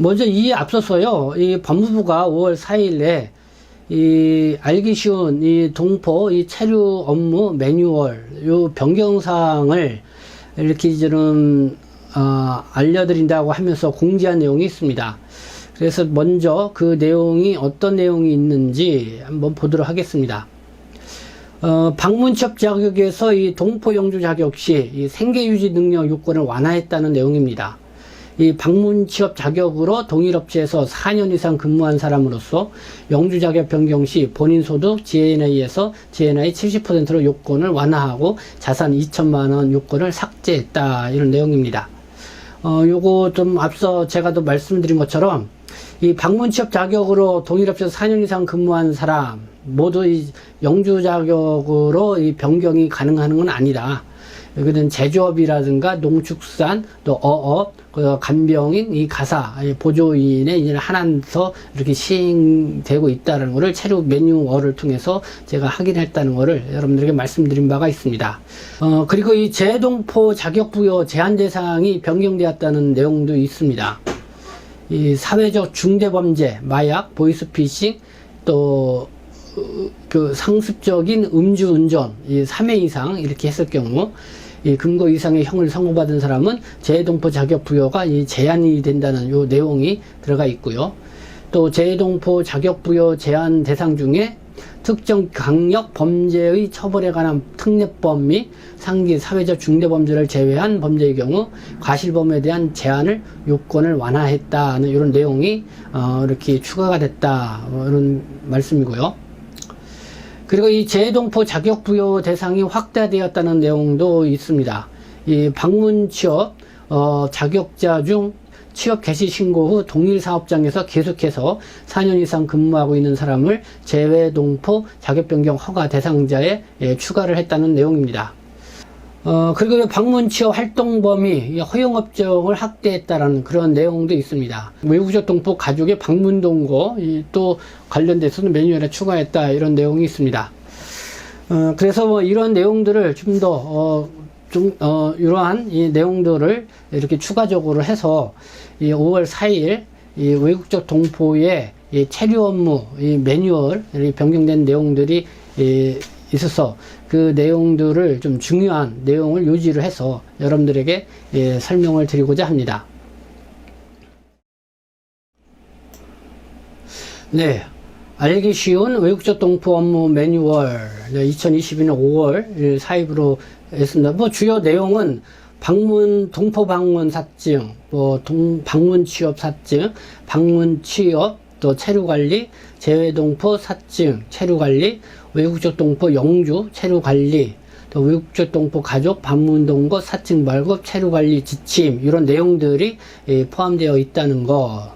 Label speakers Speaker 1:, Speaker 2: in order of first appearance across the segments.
Speaker 1: 먼저 이에 앞서서요, 이 법무부가 5월 4일에 이 알기 쉬운 이 동포 이 체류 업무 매뉴얼 요 변경 사항을 이렇게 좀 어, 알려드린다고 하면서 공지한 내용이 있습니다. 그래서 먼저 그 내용이 어떤 내용이 있는지 한번 보도록 하겠습니다. 어, 방문 취업 자격에서 이 동포 영주 자격 시이 생계 유지 능력 요건을 완화했다는 내용입니다. 이 방문 취업 자격으로 동일 업체에서 4년 이상 근무한 사람으로서 영주 자격 변경 시 본인 소득 GNI에서 GNI 70%로 요건을 완화하고 자산 2천만 원 요건을 삭제했다 이런 내용입니다. 어, 요거 좀 앞서 제가 또 말씀드린 것처럼 이 방문 취업 자격으로 동일 업체에서 4년 이상 근무한 사람 모두 이 영주 자격으로 이 변경이 가능한 건 아니다. 여기는 제조업이라든가 농축산 또 어업 그 간병인 이 가사 이 보조인의 이제 하나더 이렇게 시행되고 있다는 것을 체류 매뉴얼을 통해서 제가 확인했다는 것을 여러분들에게 말씀드린 바가 있습니다. 어 그리고 이 재동포 자격 부여 제한 대상이 변경되었다는 내용도 있습니다. 이 사회적 중대범죄, 마약, 보이스피싱, 또, 어, 그 상습적인 음주운전, 이 3회 이상 이렇게 했을 경우, 이 금고 이상의 형을 선고받은 사람은 재동포 자격 부여가 이 제한이 된다는 요 내용이 들어가 있고요. 또 재동포 자격 부여 제한 대상 중에 특정 강력 범죄의 처벌에 관한 특례법 및 상기 사회적 중대 범죄를 제외한 범죄의 경우 과실범에 대한 제한을 요건을 완화했다는 이런 내용이 어, 이렇게 추가가 됐다 뭐 이런 말씀이고요. 그리고 이 재동포 자격 부여 대상이 확대되었다는 내용도 있습니다. 이 방문 취업 어, 자격자 중 취업 개시 신고 후 동일 사업장에서 계속해서 4년 이상 근무하고 있는 사람을 재외 동포 자격 변경 허가 대상자에 예, 추가를 했다는 내용입니다. 어, 그리고 방문 취업 활동 범위, 허용 업종을 확대했다라는 그런 내용도 있습니다. 외국적 동포 가족의 방문 동거, 이, 또 관련돼서는 매뉴얼에 추가했다, 이런 내용이 있습니다. 어, 그래서 뭐 이런 내용들을 좀 더, 어, 좀, 어, 이러한 이 내용들을 이렇게 추가적으로 해서 이 5월 4일 이 외국적 동포의 이 체류 업무, 이 매뉴얼 이 변경된 내용들이 이 있어서 그 내용들을 좀 중요한 내용을 요지를 해서 여러분들에게 예, 설명을 드리고자 합니다. 네. 알기 쉬운 외국적 동포 업무 매뉴얼 2022년 5월 사입으로 했습니다. 뭐 주요 내용은 방문 동포 방문 사증, 뭐 동, 방문 취업 사증, 방문 취업 또 체류 관리, 재외 동포 사증, 체류 관리, 외국적 동포 영주 체류 관리, 또 외국적 동포 가족 방문 동거 사증 발급 체류 관리 지침 이런 내용들이 예, 포함되어 있다는 거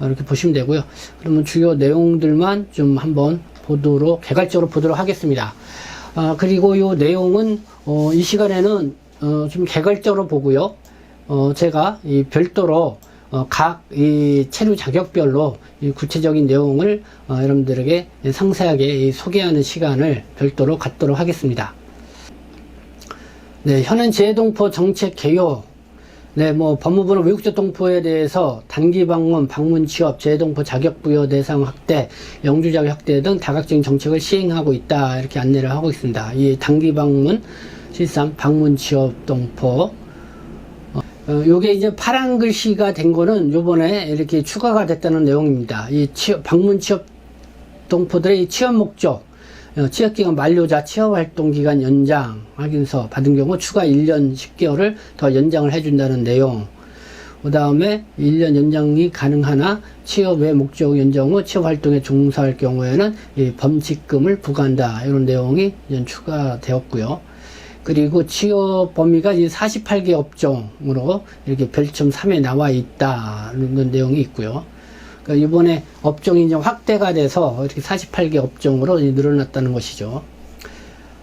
Speaker 1: 이렇게 보시면 되고요. 그러면 주요 내용들만 좀 한번 보도록 개괄적으로 보도록 하겠습니다. 아, 그리고 이 내용은 어, 이 시간에는 어, 좀 개괄적으로 보고요. 어, 제가 이 별도로 어, 각 이 체류 자격별로 이 구체적인 내용을 어, 여러분들에게 상세하게 이 소개하는 시간을 별도로 갖도록 하겠습니다. 네, 현행 재동포 정책 개요. 네, 뭐 법무부는 외국적 동포에 대해서 단기 방문, 방문 취업, 재동포 자격 부여 대상 확대, 영주 자격 확대 등 다각적인 정책을 시행하고 있다 이렇게 안내를 하고 있습니다. 이 단기 방문, 실상 방문 취업 동포 어, 요게 이제 파란 글씨가 된 거는 요번에 이렇게 추가가 됐다는 내용입니다. 이 취업, 방문 취업 동포들의 취업 목적, 어, 취업기간 만료자 취업활동기간 연장 확인서 받은 경우 추가 1년 10개월을 더 연장을 해준다는 내용. 그 다음에 1년 연장이 가능하나 취업 외 목적 연장 후 취업활동에 종사할 경우에는 이 범칙금을 부과한다. 이런 내용이 추가되었고요. 그리고 취업 범위가 이제 48개 업종으로 이렇게 별점 3에 나와 있다는 내용이 있고요. 그러니까 이번에 업종이 이제 확대가 돼서 이렇게 48개 업종으로 늘어났다는 것이죠.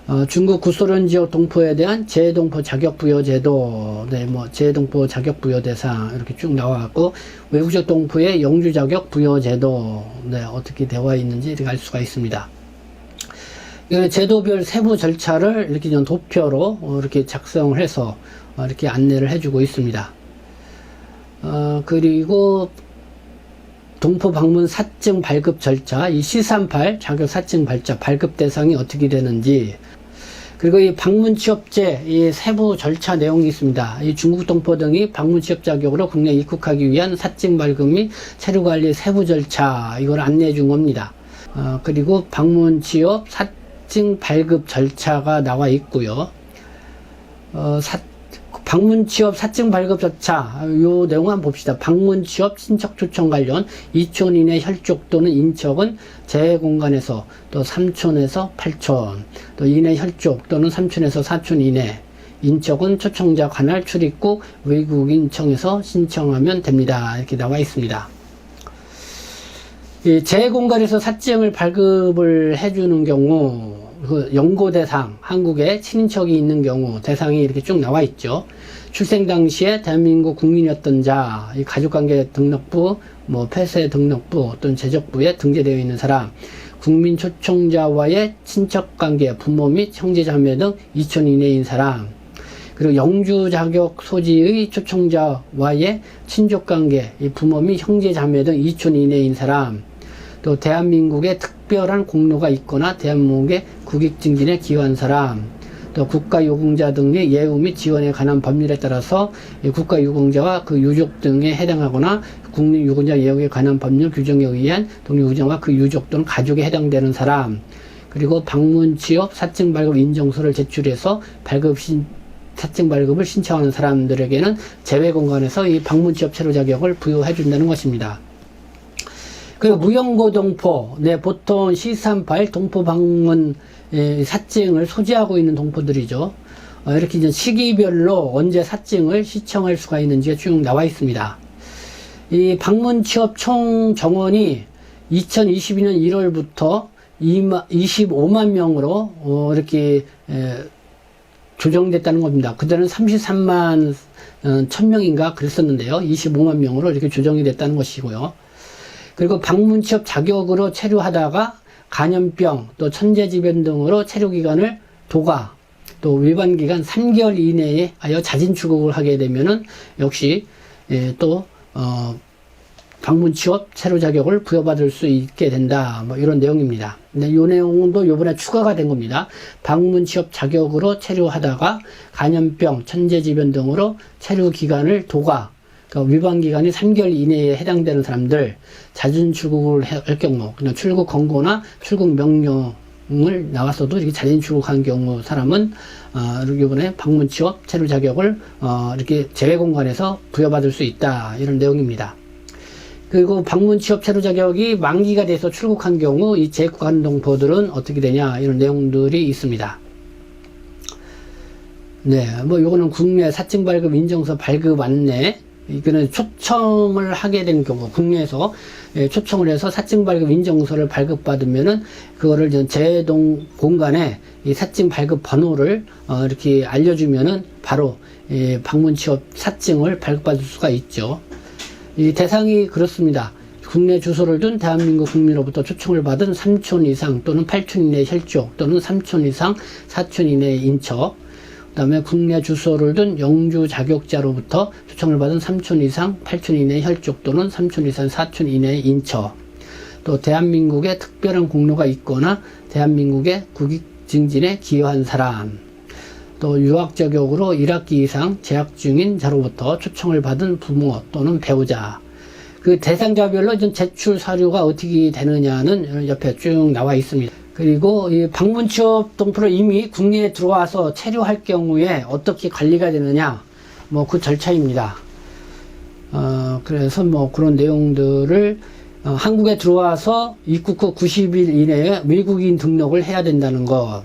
Speaker 1: 어, 중국 구소련 지역 동포에 대한 재동포 자격 부여 제도, 네, 뭐 재동포 자격 부여 대상 이렇게 쭉 나와갖고 외국적 동포의 영주 자격 부여 제도, 네, 어떻게 되어 있는지 알 수가 있습니다. 제도별 세부 절차를 이렇게 좀 도표로 어, 이렇게 작성을 해서 어, 이렇게 안내를 해주고 있습니다. 어, 그리고 동포 방문 사증 발급 절차, 이 C38 자격 사증 발자 발급 대상이 어떻게 되는지, 그리고 이 방문 취업제 이 세부 절차 내용이 있습니다. 이 중국 동포 등이 방문 취업 자격으로 국내 입국하기 위한 사증 발급 및 체류 관리 세부 절차 이걸 안내해 준 겁니다. 어, 그리고 방문 취업 사 증 발급 절차가 나와 있고요. 어, 사, 방문 취업 사증 발급 절차 요 내용 한번 봅시다. 방문 취업 신청 초청 관련 2촌 이내 혈족 또는 인척은 제 공간에서 또 3촌에서 8촌 또 이내 혈족 또는 3촌에서 4촌 이내 인척은 초청자 관할 출입국 외국인 청에서 신청하면 됩니다. 이렇게 나와 있습니다. 이 재공간에서 사증을 발급을 해주는 경우 그 연고 대상 한국에 친인척이 있는 경우 대상이 이렇게 쭉 나와 있죠. 출생 당시에 대한민국 국민이었던 자, 이 가족관계 등록부, 뭐 폐쇄 등록부 또는 제적부에 등재되어 있는 사람, 국민 초청자와의 친척 관계, 부모 및 형제자매 등 2촌 이내인 사람, 그리고 영주 자격 소지의 초청자와의 친족 관계, 이 부모 및 형제 자매 등 2촌 이내인 사람, 또 대한민국에 특별한 공로가 있거나 대한민국의 국익 증진에 기여한 사람, 또 국가 유공자 등의 예우 및 지원에 관한 법률에 따라서 이 국가 유공자와 그 유족 등에 해당하거나 국립 유공자 예우에 관한 법률 규정에 의한 독립 유정과 그 유족 또는 가족에 해당되는 사람, 그리고 방문 취업 사증 발급 인정서를 제출해서 발급 신 사증 발급을 신청하는 사람들에게는 제외 공간에서 이 방문 취업 체류 자격을 부여해 준다는 것입니다. 그리고 무연고 동포, 네, 보통 C38 동포 방문 예, 사증을 소지하고 있는 동포들이죠. 어, 이렇게 이제 시기별로 언제 사증을 시청할 수가 있는지가 쭉 나와 있습니다. 이 방문 취업 총 정원이 2022년 1월부터 25만 명으로 어, 이렇게 에, 조정됐다는 겁니다. 그때는 33만 어, 1000명인가 그랬었는데요. 25만 명으로 이렇게 조정이 됐다는 것이고요. 그리고 방문 취업 자격으로 체류하다가 간염병 또 천재지변 등으로 체류 기간을 도가 또 위반 기간 3개월 이내에 하여 자진 출국을 하게 되면은 역시 예, 또 어, 방문 취업 체류 자격을 부여받을 수 있게 된다. 뭐 이런 내용입니다. 근데 이 내용도 요번에 추가가 된 겁니다. 방문 취업 자격으로 체류하다가 간염병, 천재지변 등으로 체류 기간을 도가 그러니까 위반 기간이 3개월 이내에 해당되는 사람들 자진 출국을 할 경우 그냥 출국 권고나 출국 명령을 나왔어도 이렇게 자진 출국한 경우 사람은 어, 이번에 방문 취업 체류 자격을 어, 이렇게 제외 공간에서 부여받을 수 있다 이런 내용입니다. 그리고 방문 취업 체류 자격이 만기가 돼서 출국한 경우 이 재구간 동포들은 어떻게 되냐 이런 내용들이 있습니다. 네, 뭐 요거는 국내 사증 발급 인정서 발급 안내 이거는 초청을 하게 된 경우 국내에서 예, 초청을 해서 사증 발급 인정서를 발급받으면은 그거를 제동 공간에 이 사증 발급 번호를 어, 이렇게 알려주면은 바로 예, 방문 취업 사증을 발급받을 수가 있죠. 이 대상이 그렇습니다. 국내 주소를 둔 대한민국 국민으로부터 초청을 받은 3촌 이상 또는 8촌 이내 혈족 또는 3촌 이상 4촌 이내 인척 그다음에 국내 주소를 둔 영주 자격자로부터 초청을 받은 3촌 이상 8촌 이내 혈족 또는 3촌 이상 4촌 이내 인처. 또 대한민국에 특별한 공로가 있거나 대한민국의 국익 증진에 기여한 사람. 또 유학 자격으로 1학기 이상 재학 중인 자로부터 초청을 받은 부모 또는 배우자. 그 대상자별로 좀 제출 사료가 어떻게 되느냐는 옆에 쭉 나와 있습니다. 그리고 이 방문 취업 동포를 이미 국내에 들어와서 체류할 경우에 어떻게 관리가 되느냐, 뭐 그 절차입니다. 어, 그래서 뭐 그런 내용들을 어, 한국에 들어와서 입국 후 90일 이내에 외국인 등록을 해야 된다는 것.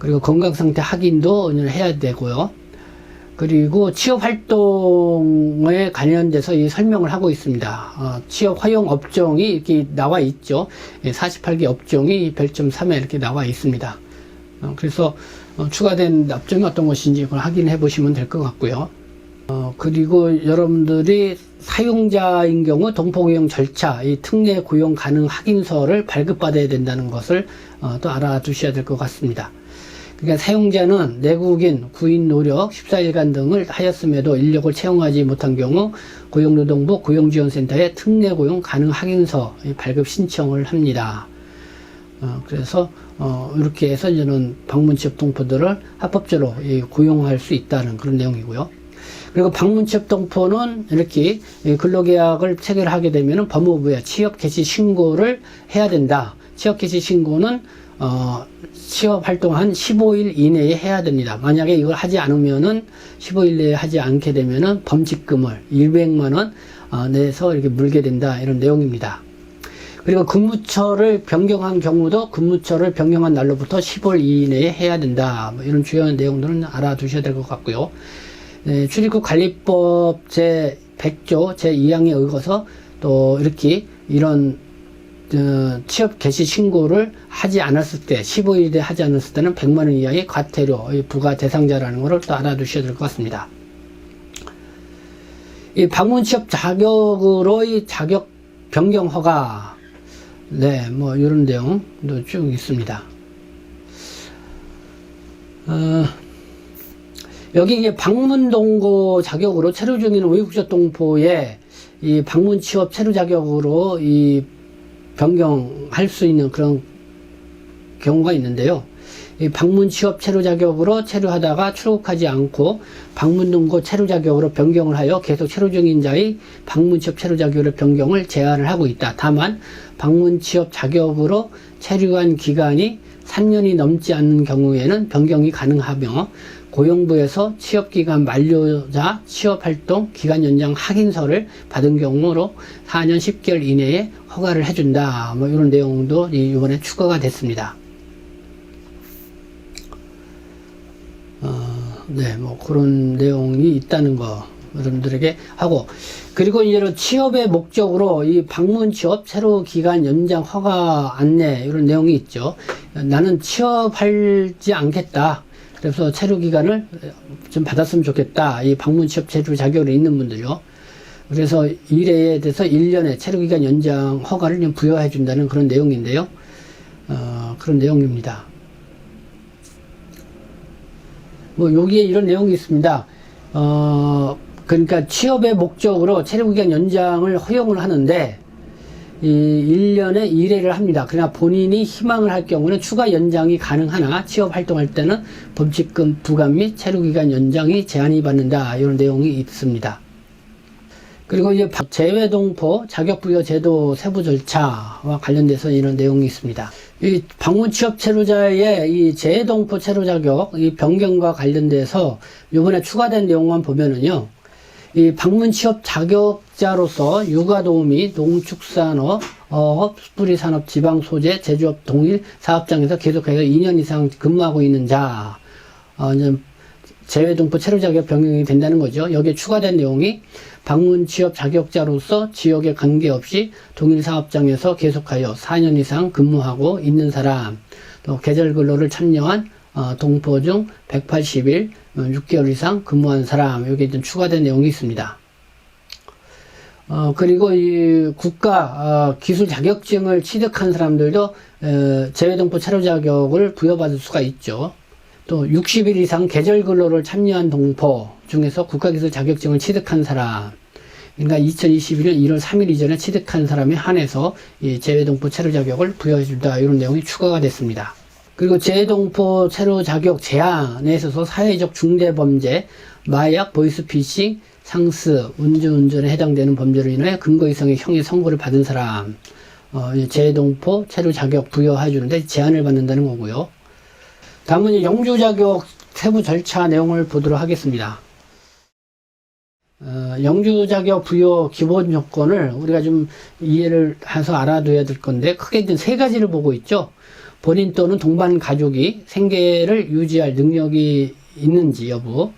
Speaker 1: 그리고 건강상태 확인도 해야 되고요. 그리고 취업 활동에 관련돼서 이 설명을 하고 있습니다. 어, 취업 허용 업종이 이렇게 나와 있죠. 48개 업종이 별점 3에 이렇게 나와 있습니다. 어, 그래서 어, 추가된 업종이 어떤 것인지 그걸 확인해 보시면 될 것 같고요. 어, 그리고 여러분들이 사용자인 경우 동포고용 절차, 이 특례 고용 가능 확인서를 발급받아야 된다는 것을 어, 또 알아두셔야 될 것 같습니다. 그러니까 사용자는 내국인, 구인 노력 14일간 등을 하였음에도 인력을 채용하지 못한 경우 고용노동부 고용지원센터에 특례 고용 가능 확인서 발급 신청을 합니다. 어, 그래서 어, 이렇게 해서 이제는 방문취업 동포들을 합법적으로 이, 고용할 수 있다는 그런 내용이고요. 그리고 방문취업 동포는 이렇게 이 근로계약을 체결하게 되면 법무부에 취업 개시 신고를 해야 된다. 취업 개시 신고는 어, 취업 활동한 15일 이내에 해야 됩니다. 만약에 이걸 하지 않으면은 15일 내에 하지 않게 되면은 범칙금을 200만 원 어, 내서 이렇게 물게 된다 이런 내용입니다. 그리고 근무처를 변경한 경우도 근무처를 변경한 날로부터 10월 이내에 해야 된다. 뭐 이런 주요한 내용들은 알아두셔야 될 것 같고요. 네, 출입국 관리법 제 100조 제 2항에 의거서 또 이렇게 이런 어, 취업 개시 신고를 하지 않았을 때 15일에 하지 않았을 때는 100만 원 이하의 과태료 부과 대상자라는 것을 또 알아두셔야 될 것 같습니다. 이 방문 취업 자격으로의 자격 변경 허가 네, 뭐 이런 내용도 쭉 있습니다. 어, 여기 이제 방문 동고 자격으로 체류 중인 외국적 동포의 이 방문 취업 체류 자격으로 이 변경할 수 있는 그런 경우가 있는데요. 이 방문 취업 체류 자격으로 체류하다가 출국하지 않고 방문 동고 체류 자격으로 변경을 하여 계속 체류 중인 자의 방문 취업 체류 자격으로 변경을 제한을 하고 있다. 다만 방문 취업 자격으로 체류한 기간이 3년이 넘지 않는 경우에는 변경이 가능하며 고용부에서 취업기간 만료자 취업활동 기간 연장 확인서를 받은 경우로 4년 10개월 이내에 허가를 해준다. 뭐 이런 내용도 이번에 추가가 됐습니다. 어, 네, 뭐 그런 내용이 있다는 거 여러분들에게 하고 그리고 이제 취업의 목적으로 이 방문 취업 새로 기간 연장 허가 안내 이런 내용이 있죠. 나는 취업하지 않겠다. 그래서 체류 기간을 좀 받았으면 좋겠다. 이 방문 취업 체류 자격이 있는 분들요. 그래서 일에 대해서 1년의 체류 기간 연장 허가를 좀 부여해 준다는 그런 내용인데요. 어, 그런 내용입니다. 뭐 여기에 이런 내용이 있습니다. 어, 그러니까 취업의 목적으로 체류 기간 연장을 허용을 하는데 이 1년에 1회를 합니다. 그러나 본인이 희망을 할 경우는 추가 연장이 가능하나 취업 활동할 때는 범칙금 부과 및 체류기간 연장이 제한이 받는다. 이런 내용이 있습니다. 그리고 이제 재외동포 자격부여 제도 세부 절차와 관련돼서 이런 내용이 있습니다. 이 방문 취업 체류자의 이 재외동포 체류 자격 이 변경과 관련돼서 이번에 추가된 내용만 보면은요. 이 방문 취업 자격자로서 육아도우미, 농축산업, 어업, 수풀이 산업, 지방 소재, 제조업 동일 사업장에서 계속해서 2년 이상 근무하고 있는 자, 어, 재외동포 체류 자격 변경이 된다는 거죠. 여기에 추가된 내용이 방문 취업 자격자로서 지역에 관계없이 동일 사업장에서 계속하여 4년 이상 근무하고 있는 사람, 또 계절 근로를 참여한 어, 동포 중 180일, 6개월 이상 근무한 사람, 여기에 좀 추가된 내용이 있습니다. 어, 그리고 이 국가 어, 기술 자격증을 취득한 사람들도 어, 재외동포 체류 자격을 부여받을 수가 있죠. 또 60일 이상 계절 근로를 참여한 동포 중에서 국가 기술 자격증을 취득한 사람, 그러니까 2021년 1월 3일 이전에 취득한 사람에 한해서 이 재외동포 체류 자격을 부여해준다 이런 내용이 추가가 됐습니다. 그리고 재외동포 체류 자격 제한에 있어서 사회적 중대범죄, 마약, 보이스피싱, 상습, 음주운전에 해당되는 범죄로 인해 근거 이상의 형의 선고를 받은 사람, 어, 재외동포 체류 자격 부여해 주는데 제한을 받는다는 거고요. 다음은 영주 자격 세부 절차 내용을 보도록 하겠습니다. 어, 영주 자격 부여 기본 요건을 우리가 좀 이해를 해서 알아둬야 될 건데 크게 이제 세 가지를 보고 있죠. 본인 또는 동반 가족이 생계를 유지할 능력이 있는지 여부,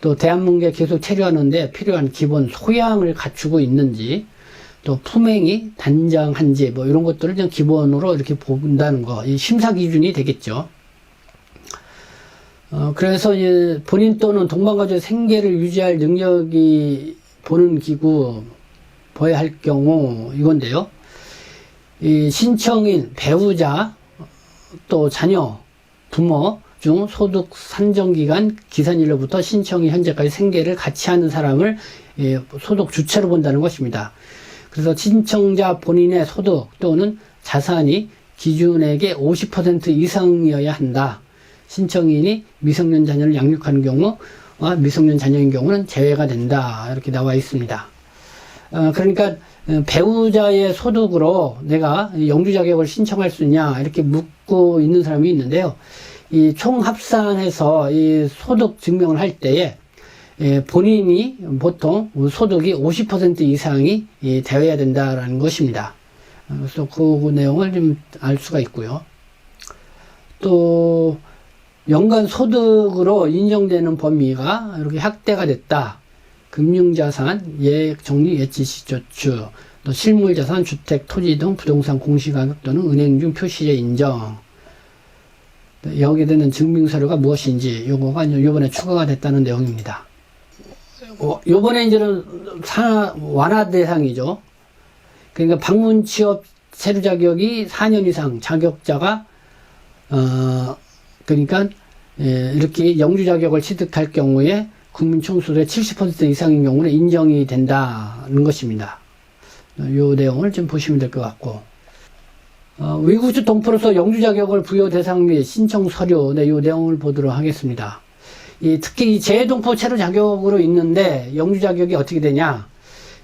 Speaker 1: 또 대한민국에 계속 체류하는데 필요한 기본 소양을 갖추고 있는지, 또 품행이 단정한지 뭐 이런 것들을 그냥 기본으로 이렇게 본다는 거, 이 심사 기준이 되겠죠. 어, 그래서 이제 본인 또는 동반가족의 생계를 유지할 능력이 보는 기구 보여야 할 경우 이건데요. 이 신청인 배우자 또 자녀 부모 중 소득 산정기간 기산일로부터 신청이 현재까지 생계를 같이 하는 사람을 예, 소득 주체로 본다는 것입니다. 그래서 신청자 본인의 소득 또는 자산이 기준액의 50% 이상이어야 한다. 신청인이 미성년 자녀를 양육하는 경우와 미성년 자녀인 경우는 제외가 된다. 이렇게 나와 있습니다. 어, 그러니까 어, 배우자의 소득으로 내가 영주 자격을 신청할 수 있냐 이렇게 묻고 있는 사람이 있는데요. 이 총합산해서 이 소득 증명을 할 때에 예, 본인이 보통 소득이 50% 이상이 예, 되어야 된다라는 것입니다. 어, 그래서 그 내용을 좀 알 수가 있고요. 또 연간 소득으로 인정되는 범위가 이렇게 확대가 됐다. 금융자산, 예액 정리 예치시 저축, 또 실물자산, 주택, 토지 등 부동산 공시가격 또는 은행 중 표시제 인정. 여기에 되는 증빙서류가 무엇인지 요거가 요번에 추가가 됐다는 내용입니다. 어, 요번에 이제는 사, 완화 대상이죠. 그러니까 방문 취업 체류 자격이 4년 이상 자격자가 어 그러니까 예, 이렇게 영주 자격을 취득할 경우에 국민 총수의 70% 이상인 경우는 인정이 된다는 것입니다. 이 내용을 좀 보시면 될 것 같고 어, 외국주 동포로서 영주 자격을 부여 대상 및 신청 서류 네, 이 내용을 보도록 하겠습니다. 이 특히 이 재동포 체류 자격으로 있는데 영주 자격이 어떻게 되냐?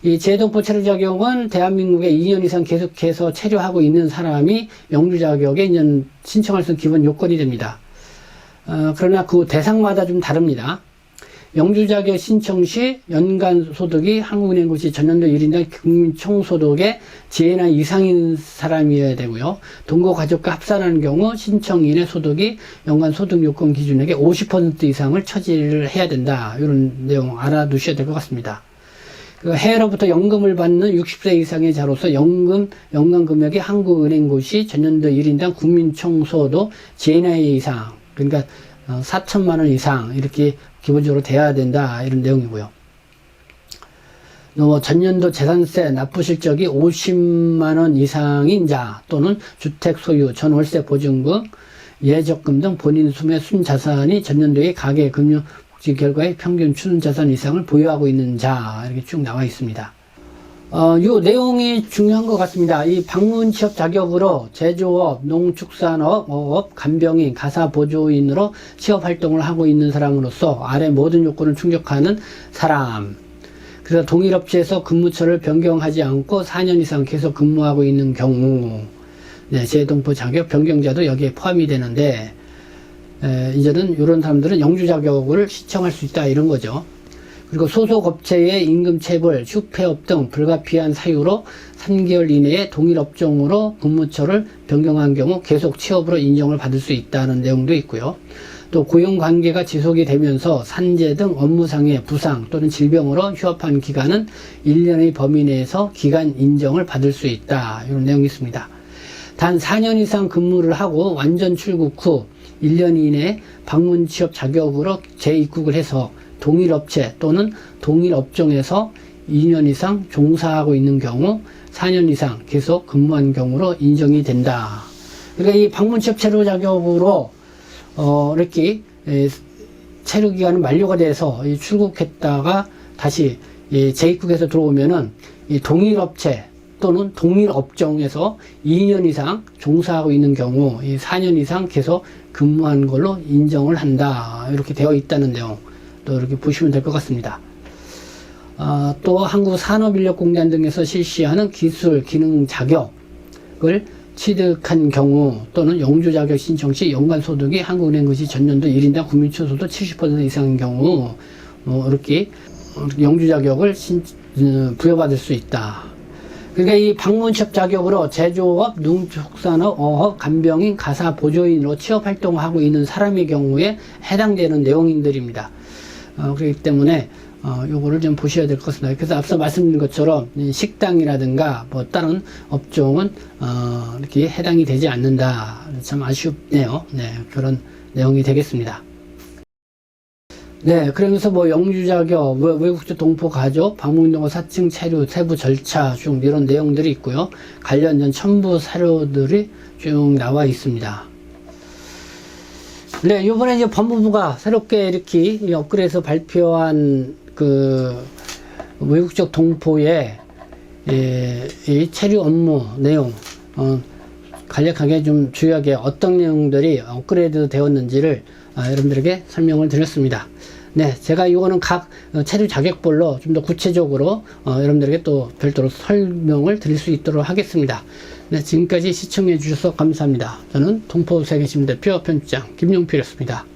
Speaker 1: 이 재동포 체류 자격은 대한민국에 2년 이상 계속해서 체류하고 있는 사람이 영주 자격에 이제 신청할 수 있는 기본 요건이 됩니다. 어, 그러나 그 대상마다 좀 다릅니다. 영주 자격 신청 시 연간 소득이 한국은행 고시 전년도 1인당 국민 총소득의 지혜나 이상인 사람이어야 되고요. 동거 가족과 합산하는 경우 신청인의 소득이 연간 소득 요건 기준액의 50% 이상을 처지를 해야 된다. 이런 내용 알아두셔야 될 것 같습니다. 그 해외로부터 연금을 받는 60세 이상의 자로서 연금, 연간 금액이 한국은행 고시 전년도 1인당 국민총소득 지혜나이 이상, 그러니까 4천만 원 이상 이렇게 기본적으로 돼야 된다 이런 내용이고요. 또 전년도 재산세 납부 실적이 50만 원 이상인 자 또는 주택 소유, 전월세 보증금, 예적금 등 본인 숨의 순자산이 전년도의 가계 금융 복지 결과의 평균 추는 자산 이상을 보유하고 있는 자 이렇게 쭉 나와 있습니다. 어, 요 내용이 중요한 것 같습니다. 이 방문 취업 자격으로 제조업, 농축산업, 어업, 간병인, 가사보조인으로 취업 활동을 하고 있는 사람으로서 아래 모든 요건을 충족하는 사람. 그래서 동일 업체에서 근무처를 변경하지 않고 4년 이상 계속 근무하고 있는 경우, 네, 재동포 자격 변경자도 여기에 포함이 되는데, 에, 이제는 이런 사람들은 영주 자격을 신청할 수 있다 이런 거죠. 그리고 소속 업체의 임금 체불, 휴폐업 등 불가피한 사유로 3개월 이내에 동일 업종으로 근무처를 변경한 경우 계속 취업으로 인정을 받을 수 있다는 내용도 있고요. 또 고용 관계가 지속이 되면서 산재 등 업무상의 부상 또는 질병으로 휴업한 기간은 1년의 범위 내에서 기간 인정을 받을 수 있다. 이런 내용이 있습니다. 단 4년 이상 근무를 하고 완전 출국 후 1년 이내 방문 취업 자격으로 재입국을 해서 동일 업체 또는 동일 업종에서 2년 이상 종사하고 있는 경우 4년 이상 계속 근무한 경우로 인정이 된다. 그러니까 이 방문 취업 체류 자격으로 어 이렇게 에, 체류 기간이 만료가 돼서 이 출국했다가 다시 이 재입국해서 들어오면은 이 동일 업체 또는 동일 업종에서 2년 이상 종사하고 있는 경우 이 4년 이상 계속 근무한 걸로 인정을 한다. 이렇게 되어 있다는 내용. 또 이렇게 보시면 될 것 같습니다. 아, 또 한국 산업인력공단 등에서 실시하는 기술 기능 자격을 취득한 경우 또는 영주 자격 신청 시 연간 소득이 한국은행 것이 전년도 1인당 국민초 소득 70% 이상인 경우 뭐 이렇게 영주 자격을 신, 어, 부여받을 수 있다. 그러니까 이 방문취업 자격으로 제조업, 농축산업, 어업, 간병인, 가사 보조인으로 취업 활동하고 있는 사람의 경우에 해당되는 내용인들입니다. 어, 그렇기 때문에 어, 요거를 좀 보셔야 될 것 같습니다. 그래서 앞서 말씀드린 것처럼 식당이라든가 뭐 다른 업종은 어, 이렇게 해당이 되지 않는다. 참 아쉽네요. 네, 그런 내용이 되겠습니다. 네, 그러면서 뭐 영주 자격, 외- 외국주 동포 가족, 방문동호 사칭 체류, 세부 절차 중 이런 내용들이 있고요. 관련된 첨부 사료들이 쭉 나와 있습니다. 네, 이번에 이제 법무부가 새롭게 이렇게 이 업그레이드해서 발표한 그 외국적 동포의 예, 이 체류 업무 내용, 어, 간략하게 좀 주요하게 어떤 내용들이 업그레이드 되었는지를 아, 여러분들에게 설명을 드렸습니다. 네, 제가 이거는 각 어, 체류 자격별로 좀 더 구체적으로 어, 여러분들에게 또 별도로 설명을 드릴 수 있도록 하겠습니다. 네, 지금까지 시청해 주셔서 감사합니다. 저는 동포세계신 대표 편집장 김용필이었습니다.